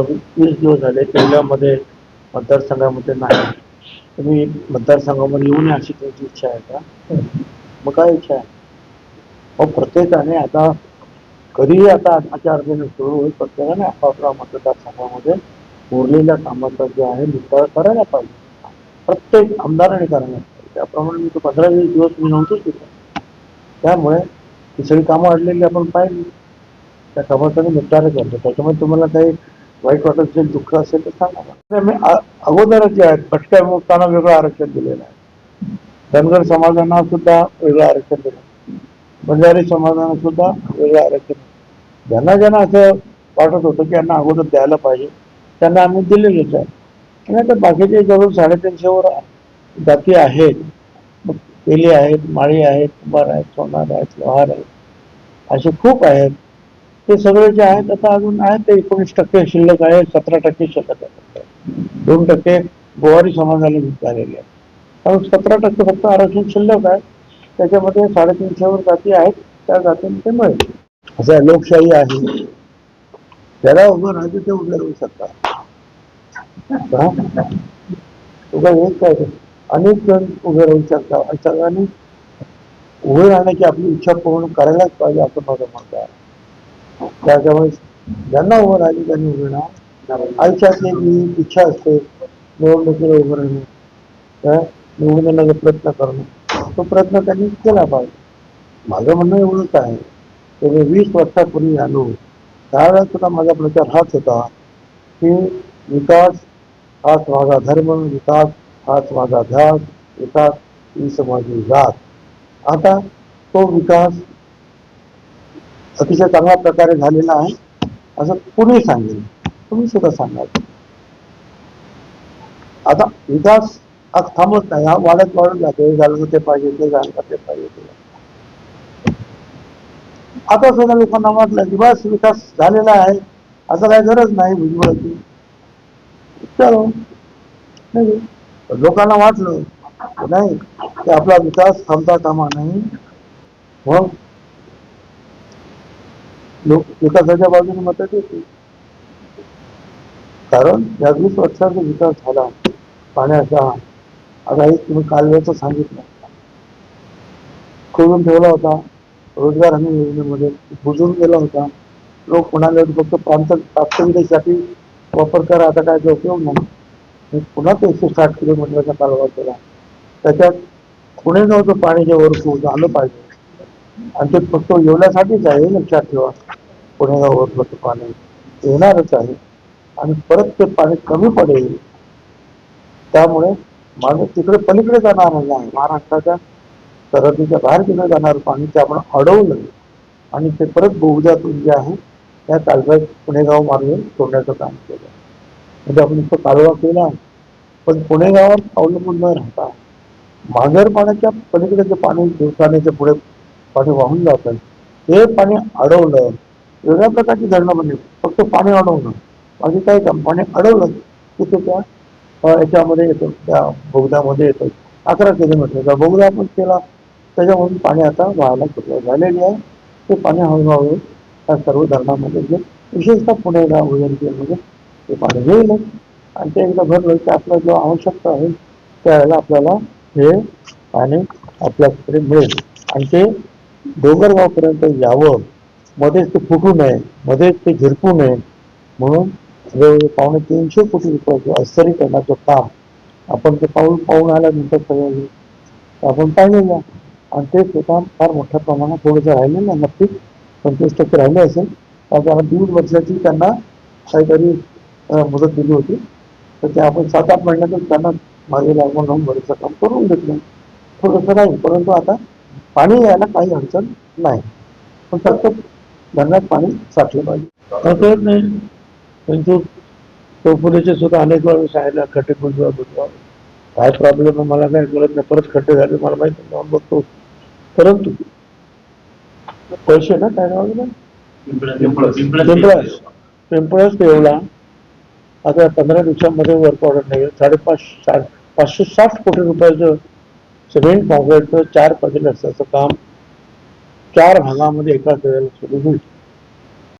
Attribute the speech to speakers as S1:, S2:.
S1: वीस दिवस झाले तेवढ्यामध्ये मतदारसंघामध्ये नाही. तुम्ही मतदारसंघामध्ये येऊ नये अशी तुमची इच्छा आहे का? मग काय इच्छा आहे? मग प्रत्येकाने आता कधीही आता आचारसंहिता सुरू होईल प्रत्येकाने आपापल्या मतदारसंघामध्ये उरलेल्या कामाचा जे आहे निकाल करायला पाहिजे. प्रत्येक आमदाराने करायला पाहिजे. त्याप्रमाणे मी तो पंधरा वीस दिवस मी नव्हतोच तिथे. त्यामुळे ही सगळी कामं अडलेली आपण पाहिली. त्या कामाचा मी निपटारा करतो. त्याच्यामुळे तुम्हाला काही वाईट वाटत असेल दुःख असेल तर सांगा मी अगोदरच जे आहेत भटक्या मुक्तांना वेगळं आरक्षण दिलेलं आहे. धनगर समाजांना सुद्धा वेगळं आरक्षण दिलं बंजारी समाजांना सुद्धा वेगळं आरक्षण ज्यांना ज्यांना असं वाटत होतं की यांना अगोदर द्यायला पाहिजे त्यांना आम्ही दिलेलेच आहे. आणि आता बाकीचे जवळ साडेतीनशेवर जाती आहेत. मग तेली आहेत माळी आहेत कुंभार आहेत सोनार आहेत लोहार आहेत. असे खूप आहेत. ते सगळे जे आहेत आता अजून आहेत ते एकोणीस टक्के शिल्लक आहे सतरा टक्के शिल्लक आहे. दोन टक्के गोवारी समाजाला झालेले आहे. कारण सतरा टक्के फक्त आरक्षण शिल्लक आहे. त्याच्यामध्ये साडेतीनशेवर जाती आहेत त्या जातींना ते मिळेल. असं लोकशाही आहे. त्याला उभं राहते ते उभे राहू शकतात. हा? एक काय अनेक जण उभे राहू शकतात. अशा सगळ्यांनी उभे राहण्याची आपली इच्छा पूर्ण करायलाच पाहिजे असं माझं मत आहे. त्याच्यामुळे ज्यांना उभं राहिली त्यांनी उभे राहा आयुष्यातली एक इच्छा असते निवडणुकीला उभं राहणे काय? निवडून येण्याचा प्रयत्न करणं तो प्रयत्न त्यांनी केला पाहिजे. माझं म्हणणं एवढंच आहे की मी वीस वर्षापूर्वी आलो त्यावेळेस सुद्धा माझा प्रचार हाच होता की विकास हाच माझा धर्म विकास हाच माझा ध्यास विकास ही समाजी जात. आता तो विकास अतिशय चांगल्या प्रकारे झालेला आहे. असं कुणी सांगेल तुम्ही सुद्धा सांगाल आता विकास आज थांबत नाही. हा वाढत वाढत जातो. हे झालं ते पाहिजे ते झालं ते पाहिजे. ते आता सुद्धा लोकांना वाटलं की बस विकास झालेला आहे. आता काही गरज नाही भुजबळाची. चलो. नाही. लोकांना वाटलं नाही की आपला विकास थांबता कामा नाही मग लोक विकासाच्या बाजूने मत देते कारण या वीस वर्षाचा विकास झाला. पाण्याचा. आता एक तुम्ही कालव्याचं सांगितलं. खोलून ठेवला होता. रोजगार हमी योजनेमध्ये बुजून गेला होता. लोक म्हणाले फक्त प्रांत प्राप्तविधेसाठी वापर करा. आता काय उपयोग नाही. मी पुन्हा तो एकशे साठ किलोमीटरचा कालवा केला. त्याच्यात पुणे नव्हतं पाणी जे वर आलं पाहिजे. आणि ते फक्त येवल्यासाठीच आहे लक्षात ठेवा. पुणेगाव वरचं पाणी. येणारच आहे. आणि परत ते पाणी कमी पडेल. त्यामुळे माणूस तिकडे पलीकडे जाणार नाही. महाराष्ट्राच्या सरहद्दीच्या बाहेर तिकडे जाणार पाणी ते आपण अडवलं. आणि ते परत बहुजातून जे आहे त्या कालव्यात पुणेगाव मार्गे सोडण्याचं काम केलं. म्हणजे आपण इथं कालवा केला पण पुणेगावात अवलंबून न राहता मांजर पाण्याच्या पलीकडे जे पाणी दिवसानेच्या पुढे पाणी वाहून जातं ते पाणी अडवलं वेगळ्या प्रकारची धरणं बनली. फक्त पाणी अडवणं. बाकी काय काम. पाणी अडवलं की ते त्या याच्यामध्ये येतं त्या बोगद्यामध्ये येतं. अकरा किलोमीटरचा बोगदा आपण केला त्याच्यामधून पाणी आता वाहायला सुरुवात झालेली आहे. ते पाणी हळूहळू त्या सर्व धरणामध्ये जे विशेषतः पुण्याला गाव म्हणजे ते पाणी येईल. आणि ते एकदा भरलं की आपला जो आवश्यकता आहे त्यावेळेला आपल्याला हे पाणी आपल्याकडे मिळेल. आणि ते डोंगरगावपर्यंत यावं. मध्येच ते फुटू नये. मध्येच ते झिरपू नये. म्हणून जवळजवळ पावणे तीनशे कोटी रुपयाचं अस्तरीकरणाचं काम आपण ते पाऊल पाहून आल्यानंतर सगळं आपण पाहिलेलं आणि ते ते काम फार मोठ्या प्रमाणात थोडंसं राहिलेलं आहे. नक्कीच पंचवीस टक्के राहिले असेल. त्यामुळे दीड वर्षाची त्यांना काहीतरी मदत दिली होती. तर ते आपण सात आठ महिन्यातच त्यांना मागे लागून राहून बरेचसं काम करून घेतलं. थोडंसं नाही परंतु आता पाणी यायला काही अडचण नाही. पण फक्त धरणात पाणी साठलं पाहिजे. नाही. चौफुलीचे सुद्धा अनेक वेळा सांगितलं खड्डे बुजवा बुजवा. काय प्रॉब्लेम आहे? मला काय कळत नाही. परत खड्डे झाले मला माहिती जाऊन बघतो. परंतु पैसे ना काय नाव? पिंपळास पिंपळास देवला आता पंधरा दिवसामध्ये वर्क ऑर्डर नाही. साडेपाच साठ पाचशे साठ कोटी रुपयाचं सिमेंट काँक्रीटचं चार पदरी रस्त्याचं काम चार भागामध्ये एकाच वेळेला सुरू होईल.